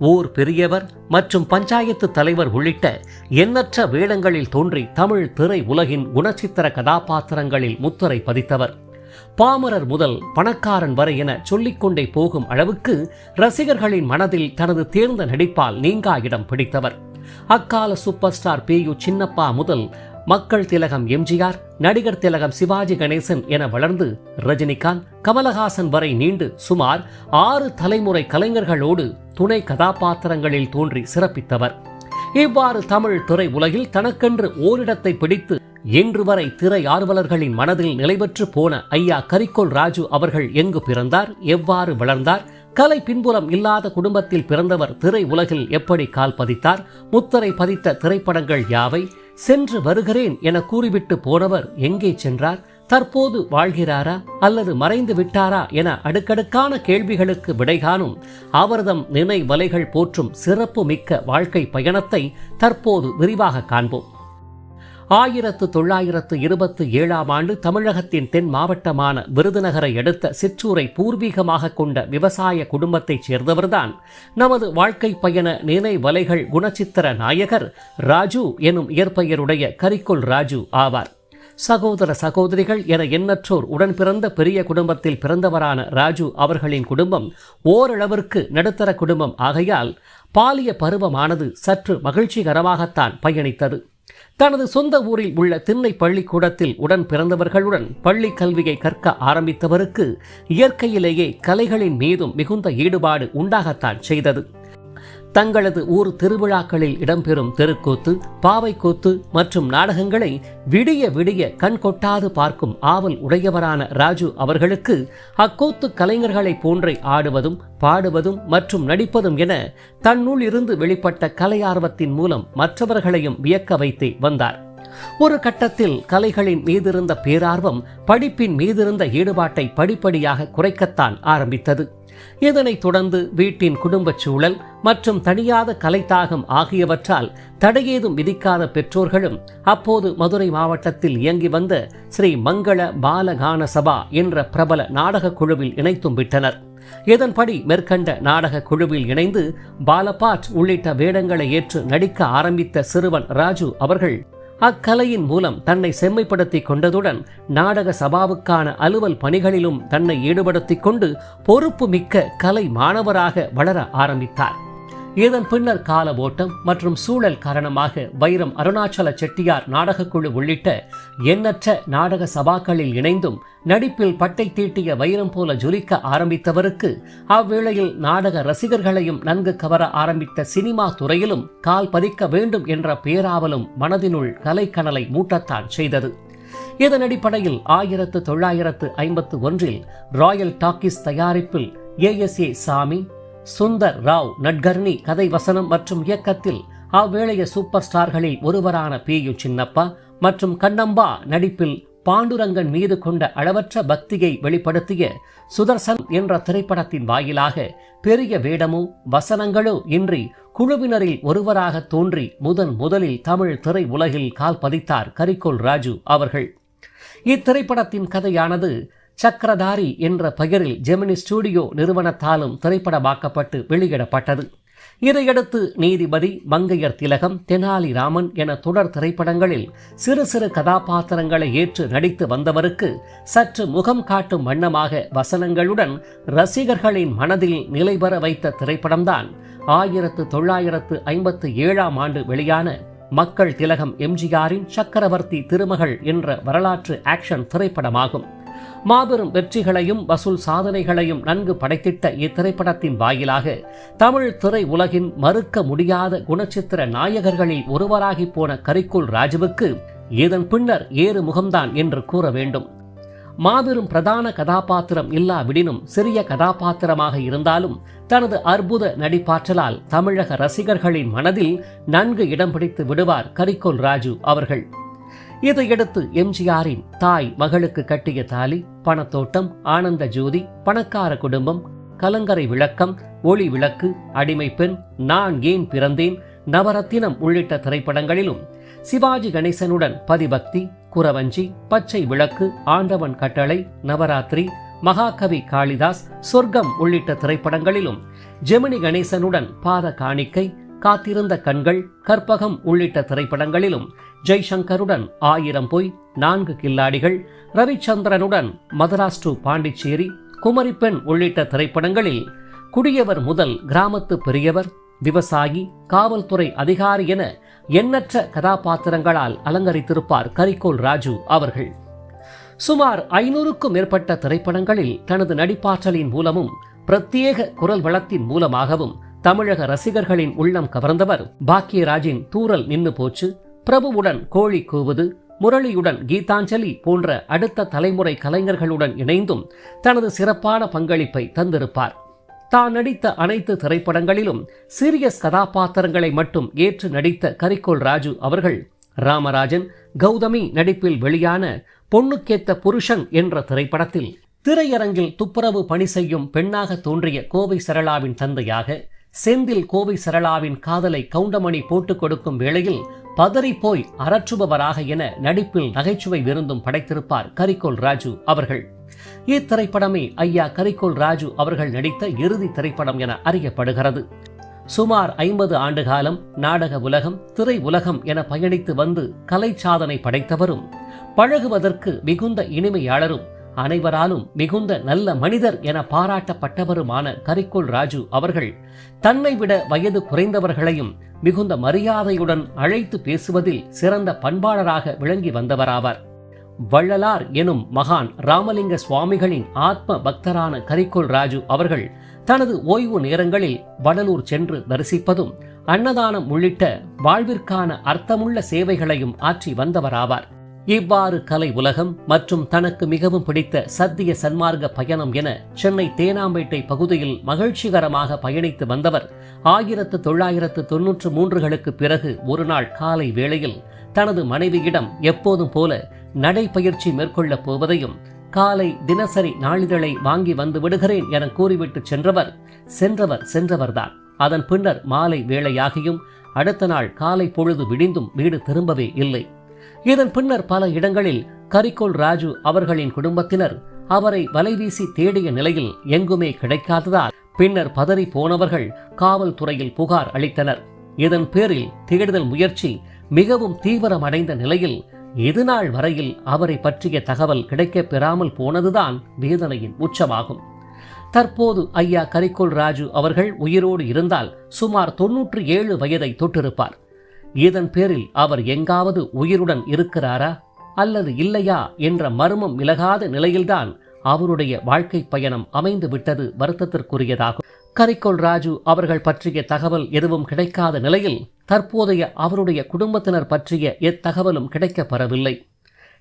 ஓர் பெரியவர் மற்றும் பஞ்சாயத்து தலைவர் உள்ளிட்ட எண்ணற்ற வேடங்களில் தோன்றி தமிழ் திரை உலகின் குணச்சித்திர கதாபாத்திரங்களில் முத்திரை பதித்தவர். பாமரர் முதல் பணக்காரன் வரை என சொல்லிக்கொண்டே போகும் அளவுக்கு ரசிகர்களின் மனதில் தனது தேர்ந்த நடிப்பால் நீங்கா இடம் பிடித்தவர். அக்கால super star P U Chinnappa முதல் மக்கள் திலகம் எம்ஜிஆர் நடிகர் திலகம் சிவாஜி கணேசன் என வளர்ந்து ரஜினிகாந்த் கமலஹாசன் வரை நீண்டு சுமார் ஆறு தலைமுறை கலைஞர்களோடு துணை கதாபாத்திரங்களில் தோன்றி சிறப்பித்தவர். இவ்வாறு தமிழ் திரை உலகில் தனக்கென்று ஓரிடத்தை பிடித்து இன்று வரை திரை ஆர்வலர்களின் மனதில் நிலைபெற்று போன ஐயா கரிக்கோல் ராஜு அவர்கள் எங்கு பிறந்தார் எவ்வாறு வளர்ந்தார் கலை பின்புலம் இல்லாத குடும்பத்தில் பிறந்தவர் திரை உலகில் எப்படி கால் பதித்தார் முத்திரை பதித்த திரைப்படங்கள் யாவை சென்று வருகிறேன் என கூறிவிட்டு போனவர் எங்கே சென்றார்? தற்போது வாழ்கிறாரா? அல்லது மறைந்து விட்டாரா? என அடுக்கடுக்கான கேள்விகளுக்கு விடை காணும். அவர்தம் நினைவலைகள் போற்றும் சிறப்பு மிக்க வாழ்க்கை பயணத்தை தற்போது விரிவாக காண்போம். ஆயிரத்து தொள்ளாயிரத்து இருபத்தி ஏழாம் ஆண்டு தமிழகத்தின் தென் மாவட்டமான விருதுநகரை அடுத்த சிற்றூரை பூர்வீகமாக கொண்ட விவசாய குடும்பத்தைச் சேர்ந்தவர்தான். நமது வாழ்க்கை பயண நினைவலைகள் குணச்சித்திர நாயகர் ராஜு எனும் இயற்பெயருடைய கரிக்கோல் ராஜு ஆவார். சகோதர சகோதரிகள் என எண்ணற்றோர் உடன் பிறந்த பெரிய குடும்பத்தில் பிறந்தவரான ராஜு அவர்களின் குடும்பம் ஓரளவிற்கு நடுத்தர குடும்பம் ஆகையால் பாலிய பருவமானது சற்று மகிழ்ச்சிகரமாகத்தான் பயணித்தது. தனது சொந்த ஊரில் உள்ள திண்ணை பள்ளிக்கூடத்தில் உடன் பிறந்தவர்களுடன் பள்ளி கல்வியை கற்க ஆரம்பித்தவருக்கு இயற்கையிலேயே கலைகளின் மீதும் மிகுந்த ஈடுபாடு உண்டாகத்தான் செய்தது. தங்களது ஊர் திருவிழாக்களில் இடம்பெறும் தெருக்கூத்து பாவைக்கூத்து மற்றும் நாடகங்களை விடிய விடிய கண் கொட்டாது பார்க்கும் ஆவல் உடையவரான ராஜு அவர்களுக்கு அக்கூத்து கலைஞர்களை போன்றே ஆடுவதும் பாடுவதும் மற்றும் நடிப்பதும் என தன்னுள் இருந்து வெளிப்பட்ட கலையார்வத்தின் மூலம் மற்றவர்களையும் வியக்க வைத்தே வந்தார். ஒரு கட்டத்தில் கலைகளின் மீதிருந்த பேரார்வம் படிப்பின் மீதிருந்த ஈடுபாட்டை படிப்படியாக குறைக்கத்தான் ஆரம்பித்தது. இதனைத் தொடர்ந்து வீட்டின் குடும்பச் சூழல் மற்றும் தணியாத கலைத்தாகம் ஆகியவற்றால் தடையேதும் விதிக்காத பெற்றோர்களும் அப்போது மதுரை மாவட்டத்தில் இயங்கி வந்த ஸ்ரீ மங்கள பாலகான சபா என்ற பிரபல நாடக குழுவில் இணைத்தும் விட்டனர். இதன்படி மேற்கண்ட நாடக குழுவில் இணைந்து பாலபாட் உள்ளிட்ட வேடங்களை ஏற்று நடிக்க ஆரம்பித்த சிறுவன் ராஜு அவர்கள் அக்கலையின் மூலம் தன்னை செம்மைப்படுத்திக் கொண்டதுடன் நாடக சபாவுக்கான அலுவல் பணிகளிலும் தன்னை ஈடுபடுத்திக் கொண்டு பொறுப்பு மிக்க கலை மாணவராக வளர ஆரம்பித்தார். இதன் பின்னர் கால ஓட்டம் மற்றும் சூழல் காரணமாக வைரம் அருணாச்சல செட்டியார் நாடகக்குழு உள்ளிட்ட எண்ணற்ற நாடக சபாக்களில் இணைந்தும் நடிப்பில் பட்டை தீட்டிய வைரம் போல ஜொலிக்க ஆரம்பித்தவருக்கு அவ்வேளையில் நாடக ரசிகர்களையும் நன்கு கவர ஆரம்பித்த சினிமா துறையிலும் கால் பதிக்க வேண்டும் என்ற பேராவலும் மனதினுள் கலைக்கனலை மூட்டத்தான் செய்தது. இதன் அடிப்படையில் ஆயிரத்து தொள்ளாயிரத்து ஐம்பத்து ஒன்றில் ராயல் டாக்கிஸ் தயாரிப்பில் ஏஎஸ்ஏ சாமி சுந்தர் ராவ் நட்கர்னி கதை வசனம் மற்றும் இயக்கத்தில் அவ்வேளைய சூப்பர் ஸ்டார்களில் ஒருவரான பி யு சின்னப்பா மற்றும் கண்ணம்பா நடிப்பில் பாண்டுரங்கன் மீது கொண்ட அளவற்ற பக்தியை வெளிப்படுத்திய சுதர்சன் என்ற திரைப்படத்தின் வாயிலாக பெரிய வேடமோ வசனங்களோ இன்றி குழுவினரில் ஒருவராக தோன்றி முதன் முதலில் தமிழ் திரை உலகில் கால் பதித்தார் கரிக்கோல் ராஜு அவர்கள். இத்திரைப்படத்தின் கதையானது சக்கரதாரி என்ற பெயரில் ஜெமினி ஸ்டுடியோ நிறுவனத்தாலும் திரைப்படமாக்கப்பட்டு வெளியிடப்பட்டது. இதையடுத்து நீதிபதி மங்கையர் திலகம் தெனாலிராமன் என தொடர் திரைப்படங்களில் சிறு சிறு கதாபாத்திரங்களை ஏற்று நடித்து வந்தவருக்கு சற்று முகம் காட்டும் வண்ணமாக வசனங்களுடன் ரசிகர்களின் மனதில் நிலைபெற வைத்த திரைப்படம்தான் ஆயிரத்து தொள்ளாயிரத்து ஐம்பத்து ஏழாம் ஆண்டு வெளியான மக்கள் திலகம் எம்ஜிஆரின் சக்கரவர்த்தி திருமகள் என்ற வரலாற்று ஆக்ஷன் திரைப்படமாகும். மாபெரும் வெற்றிகளையும் வசூல் சாதனைகளையும் நன்கு படைத்திட்ட இத்திரைப்படத்தின் வாயிலாக தமிழ் திரை உலகின் மறுக்க முடியாத குணச்சித்திர நாயகர்களில் ஒருவராகி போன கரிக்குள் ராஜுவுக்கு இதன் பின்னர் ஏறு முகம்தான் என்று கூற வேண்டும். மாபெரும் பிரதான கதாபாத்திரம் இல்லாவிடினும் சிறிய கதாபாத்திரமாக இருந்தாலும் தனது அற்புத நடிப்பாற்றலால் தமிழக ரசிகர்களின் மனதில் நன்கு இடம் பிடித்து விடுவார் கரிக்கோல் ராஜு அவர்கள். இதையடுத்து எம்ஜிஆரின் தாய் மகளுக்கு கட்டிய தாலி பணத்தோட்டம் ஆனந்த ஜோதி பணக்கார குடும்பம் கலங்கரை விளக்கம் ஒளி விளக்கு அடிமை பெண் நான் ஏன் பிறந்தேன் நவரத்தினம் உள்ளிட்ட திரைப்படங்களிலும் சிவாஜி கணேசனுடன் பதிபக்தி குரவஞ்சி பச்சை விளக்கு ஆண்டவன் கட்டளை நவராத்திரி மகாகவி காளிதாஸ் சொர்க்கம் உள்ளிட்ட திரைப்படங்களிலும் ஜெமினி கணேசனுடன் பாத காணிக்கை காத்திருந்த கண்கள் கற்பகம் உள்ளிட்ட திரைப்படங்களிலும் ஜெய்சங்கருடன் ஆயிரம் பொய் நான்கு கில்லாடிகள் ரவிச்சந்திரனுடன் மதராஸ் டு பாண்டிச்சேரி குமரிப்பெண் உள்ளிட்ட திரைப்படங்களில் குடியவர் முதல் கிராமத்து பெரியவர் விவசாயி காவல்துறை அதிகாரி என எண்ணற்ற கதாபாத்திரங்களால் அலங்கரித்திருப்பார் கரிகோல் ராஜு அவர்கள். சுமார் ஐநூறுக்கும் மேற்பட்ட திரைப்படங்களில் தனது நடிப்பாற்றலின் மூலமும் பிரத்யேக குரல் வளத்தின் மூலமாகவும் தமிழக ரசிகர்களின் உள்ளம் கவர்ந்தவர் பாக்கியராஜின் தூரல் நின்னு போச்சு. பிரபுவுடன் கோழி கூவுது முரளியுடன் கீதாஞ்சலி போன்ற அடுத்த தலைமுறை கலைஞர்களுடன் இணைந்தும் தனது சிறப்பான பங்களிப்பை தந்திருப்பார். தான் நடித்த அனைத்து திரைப்படங்களிலும் சீரியஸ் கதாபாத்திரங்களை மட்டும் ஏற்று நடித்த கரிகோல் ராஜு அவர்கள் ராமராஜன் கௌதமி நடிப்பில் வெளியான பொண்ணுக்கேத்த புருஷன் என்ற திரைப்படத்தில் திரையரங்கில் துப்புரவு பணி செய்யும் பெண்ணாக தோன்றிய கோவை சரளாவின் தந்தையாக செந்தில் கோவை சரளாவின் காதலை கவுண்டமணி போட்டுக் கொடுக்கும் வேளையில் பதறிப்போய் அரற்றுபவராக என நடிப்பில் நகைச்சுவை விருந்தும் படைத்திருப்பார் கரிக்கோல் ராஜு அவர்கள். இத்திரைப்படமே ஐயா கரிக்கோல் ராஜு அவர்கள் நடித்த இறுதி திரைப்படம் என அறியப்படுகிறது. சுமார் ஐம்பது ஆண்டு காலம் நாடக உலகம் திரை உலகம் என பயணித்து வந்து கலை சாதனை படைத்தவரும் பழகுவதற்கு மிகுந்த இனிமையாளரும் அனைவராலும் மிகுந்த நல்ல மனிதர் என பாராட்டப்பட்டவருமான கரிக்கோல் ராஜு அவர்கள் தன்னை விட வயது குறைந்தவர்களையும் மிகுந்த மரியாதையுடன் அழைத்து பேசுவதில் சிறந்த பண்பாளராக விளங்கி வந்தவராவார். வள்ளலார் எனும் மகான் ராமலிங்க சுவாமிகளின் ஆத்ம பக்தரான கரிக்கோல் ராஜு அவர்கள் தனது ஓய்வு நேரங்களில் வடலூர் சென்று தரிசிப்பதும் அன்னதானம் உள்ளிட்ட வாழ்விற்கான அர்த்தமுள்ள சேவைகளையும் ஆற்றி வந்தவராவார். இவ்வாறு கலை உலகம் மற்றும் தனக்கு மிகவும் பிடித்த சத்திய சன்மார்க்க பயணம் என சென்னை தேனாம்பேட்டை பகுதியில் மகிழ்ச்சிகரமாக பயணித்து வந்தவர் ஆயிரத்து தொள்ளாயிரத்து தொன்னூற்று மூன்றுகளுக்கு பிறகு ஒரு நாள் காலை வேளையில் தனது மனைவியிடம் எப்போதும் போல நடைப்பயிற்சி மேற்கொள்ளப் போவதையும் காலை தினசரி நாளிதழை வாங்கி வந்து விடுகிறேன் என கூறிவிட்டு சென்றவர் சென்றவர் சென்றவர்தான். அதன் பின்னர் மாலை வேளையாகியும் அடுத்த நாள் காலை பொழுது விடிந்தும் வீடு திரும்பவே இல்லை. இதன் பின்னர் பல இடங்களில் கரிக்கோல் ராஜு அவர்களின் குடும்பத்தினர் அவரை வலைவீசி தேடிய நிலையில் எங்குமே கிடைக்காததால் பின்னர் பதறி போனவர்கள் காவல்துறையில் புகார் அளித்தனர். இதன் பேரில் தேடுதல் முயற்சி மிகவும் தீவிரமடைந்த நிலையில் இதுநாள் வரையில் அவரை பற்றிய தகவல் கிடைக்கப் பெறாமல் போனதுதான் வேதனையின் உச்சமாகும். தற்போது ஐயா கரிக்கோல் ராஜு அவர்கள் உயிரோடு இருந்தால் சுமார் தொன்னூற்று ஏழு வயதை தொட்டிருப்பார். இதன் பேரில் அவர் எங்காவது உயிருடன் இருக்கிறாரா அல்லது இல்லையா என்ற மர்மம் விலகாத நிலையில்தான் அவருடைய வாழ்க்கை பயணம் அமைந்து விட்டது வருத்தத்திற்குரியதாகும். கரிக்கோல் ராஜு அவர்கள் பற்றிய தகவல் எதுவும் கிடைக்காத நிலையில் தற்போதைய அவருடைய குடும்பத்தினர் பற்றிய எத்தகவலும் கிடைக்கப்பெறவில்லை.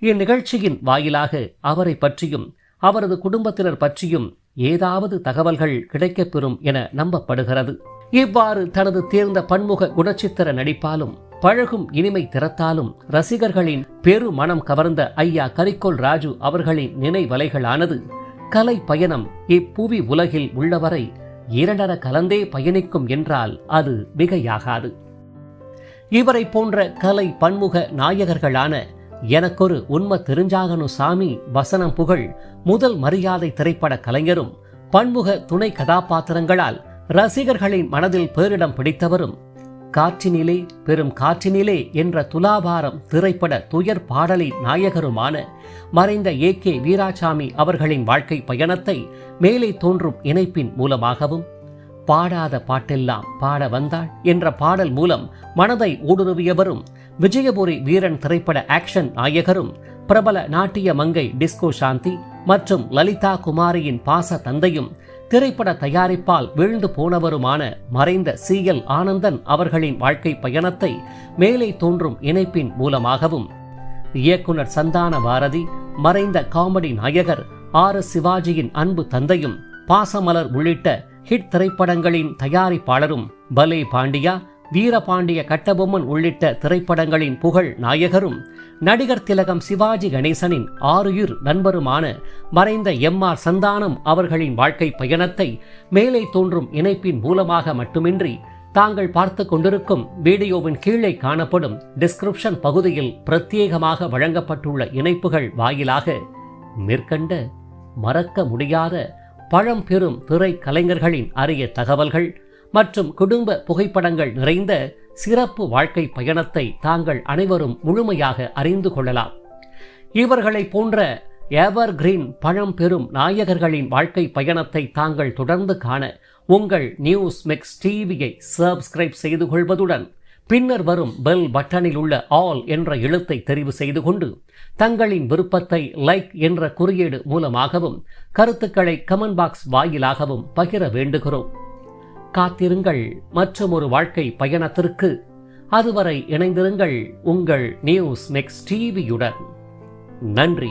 இந்நிகழ்ச்சியின் வாயிலாக அவரை பற்றியும் அவரது குடும்பத்தினர் பற்றியும் ஏதாவது தகவல்கள் கிடைக்கப்பெறும் என நம்பப்படுகிறது. இவ்வாறு தனது தேர்ந்த பன்முக குணச்சித்திர நடிப்பாலும் பழகும் இனிமை திறத்தாலும் ரசிகர்களின் பெரு மனம் கவர்ந்த ஐயா கரிக்கோல் ராஜு அவர்களின் நினைவலைகளானது கலை பயணம் இப்புவி உலகில் உள்ளவரை இரண்டர கலந்தே பயணிக்கும் என்றால் அது மிகையாகாது. இவரை போன்ற கலை பன்முக நாயகர்களான எனக்கொரு உண்மை தெரிஞ்சாகணும் சாமி. வசனம் புகழ். முதல் மரியாதை திரைப்பட கலைஞரும் பன்முக துணை கதாபாத்திரங்களால் ரசிகர்களின் மனதில் பேரிடம் பிடித்தவரும் காற்றினிலே பெரும் காற்றினிலே என்ற துலாபாரம் திரைப்பட துயர் பாடலை நாயகருமான மறைந்த ஏ. கே. வீராசாமி அவர்களின் வாழ்க்கை பயணத்தை மேலே தோன்றும் இணைப்பின் மூலமாகவும் பாடாத பாட்டெல்லாம் பாட வந்தாள் என்ற பாடல் மூலம் மனதை ஊடுருவியவரும் விஜயபுரி வீரன் திரைப்பட ஆக்ஷன் நாயகரும் பிரபல நாட்டிய மங்கை டிஸ்கோ சாந்தி மற்றும் லலிதா குமாரியின் பாச தந்தையும் திரைப்பட தயாரிப்பால் வீழ்ந்து போனவருமான மறைந்த சி எல் ஆனந்தன் அவர்களின் வாழ்க்கை பயணத்தை மேலே தோன்றும் இணைப்பின் மூலமாகவும். இயக்குனர் சந்தான பாரதி மறைந்த காமெடி நாயகர் ஆர் எஸ் சிவாஜியின் அன்பு தந்தையும் பாசமலர் உள்ளிட்ட ஹிட் திரைப்படங்களின் தயாரிப்பாளரும் பலே பாண்டியா வீரபாண்டிய கட்டபொம்மன் உள்ளிட்ட திரைப்படங்களின் புகழ் நாயகரும் நடிகர் திலகம் சிவாஜி கணேசனின் ஆறுயிர் நண்பருமான மறைந்த எம் ஆர் சந்தானம் அவர்களின் வாழ்க்கை பயணத்தை மேலே தோன்றும் இணைப்பின் மூலமாக மட்டுமின்றி தாங்கள் பார்த்து கொண்டிருக்கும் வீடியோவின் கீழே காணப்படும் டிஸ்கிரிப்ஷன் பகுதியில் பிரத்யேகமாக வழங்கப்பட்டுள்ள இணைப்புகள் வாயிலாக மேற்கண்ட மறக்க முடியாத பழம்பெரும் திரை கலைஞர்களின் அரிய தகவல்கள் மற்றும் குடும்ப புகைப்படங்கள் நிறைந்த சிறப்பு வாழ்க்கை பயணத்தை தாங்கள் அனைவரும் முழுமையாக அறிந்து கொள்ளலாம். இவர்களை போன்ற எவர் கிரீன் பழம்பெரும் நாயகர்களின் வாழ்க்கை பயணத்தை தாங்கள் தொடர்ந்து காண உங்கள் நியூஸ் மிக்ஸ் டிவியை சப்ஸ்கிரைப் செய்து கொள்வதுடன் பின்னர் வரும் பெல் பட்டனில் உள்ள ஆல் என்ற எழுத்தை தெரிவு செய்து கொண்டு தங்களின் விருப்பத்தை லைக் என்ற குறியீடு மூலமாகவும் கருத்துக்களை கமெண்ட் பாக்ஸ் வாயிலாகவும் பகிர வேண்டுகிறோம். காத்திருங்கள். மற்றும் ஒரு வாழ்க்கை பயணத்திற்கு அதுவரை இணைந்திருங்கள் உங்கள் நியூஸ் நெக்ஸ்ட் டிவியுடன். நன்றி.